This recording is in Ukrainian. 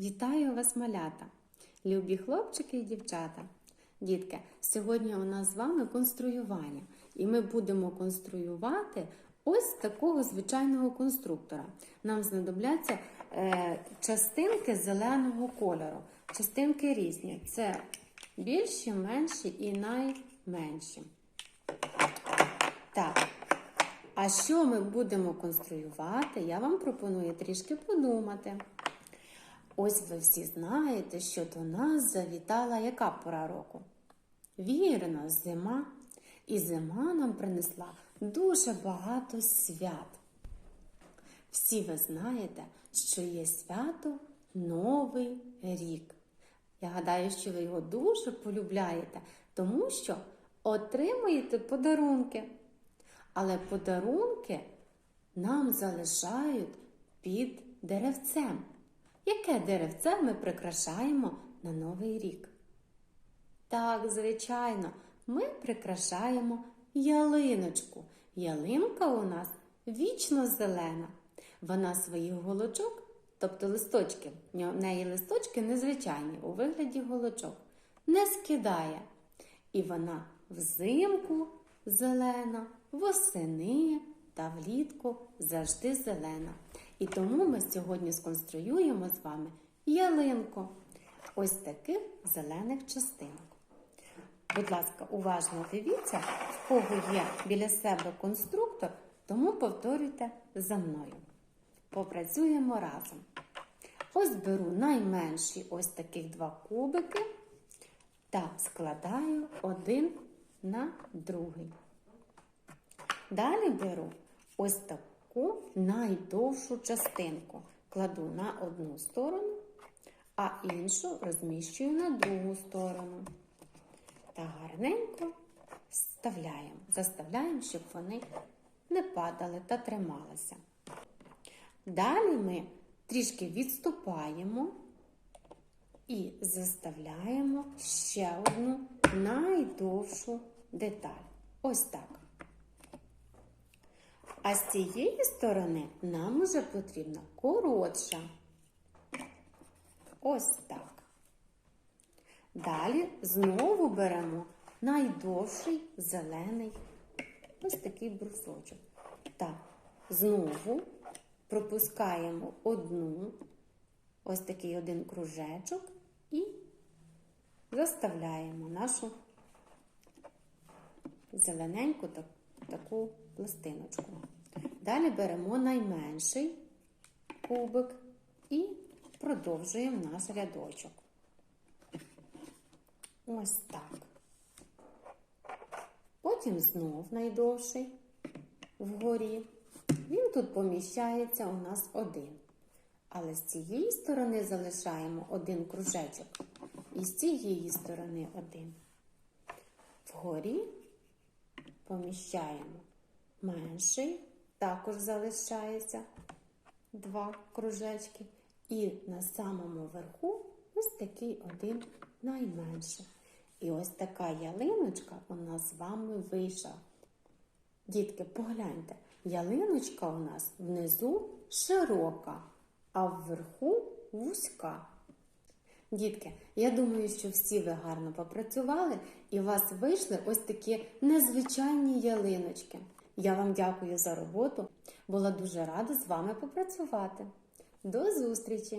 Вітаю вас, малята, любі хлопчики і дівчата. Дітки, сьогодні у нас з вами конструювання, і ми будемо конструювати ось такого звичайного конструктора. Нам знадобляться е, частинки зеленого кольору. Частинки різні. Це більші, менші і найменші. Так. А що ми будемо конструювати, я вам пропоную трішки подумати. Ось ви всі знаєте, що до нас завітала яка пора року? Вірно, зима. І зима нам принесла дуже багато свят. Всі ви знаєте, що є свято Новий рік. Я гадаю, що ви його дуже полюбляєте, тому що отримуєте подарунки. Але подарунки нам залишають під деревцем. Яке деревце ми прикрашаємо на Новий рік? Так, звичайно, ми прикрашаємо ялиночку. Ялинка у нас вічно зелена. Вона своїх голочок, тобто листочки, в неї листочки незвичайні у вигляді голочок, не скидає. І вона взимку зелена, восени та влітку завжди зелена. І тому ми сьогодні сконструюємо з вами ялинку ось таких зелених частинок. Будь ласка, уважно дивіться, в кого є біля себе конструктор, тому повторюйте за мною. Попрацюємо разом. Ось беру найменші ось таких два кубики та складаю один на другий. Далі беру ось таку найдовшу частинку, кладу на одну сторону, а іншу розміщую на другу сторону. Та гарненько вставляємо, заставляємо, щоб вони не падали та трималися. Далі ми трішки відступаємо і заставляємо ще одну найдовшу деталь. Ось так. А з цієї сторони нам уже потрібна коротша. Ось так. Далі знову беремо найдовший зелений ось такий брусочок. Так, знову пропускаємо одну, ось такий один кружечок і заставляємо нашу зелененьку так, таку пластиночку. Далі беремо найменший кубик і продовжуємо наш рядочок. Ось так. Потім знов найдовший вгорі. Він тут поміщається у нас один. Але з цієї сторони залишаємо один кружечок. І з цієї сторони один. Вгорі поміщаємо менший, також залишається два кружечки. І на самому верху ось такий один найменший. І ось така ялиночка у нас з вами вийшла. Дітки, погляньте, ялиночка у нас внизу широка, а вверху вузька. Дітки, я думаю, що всі ви гарно попрацювали і у вас вийшли ось такі незвичайні ялиночки. Я вам дякую за роботу. Була дуже рада з вами попрацювати. До зустрічі!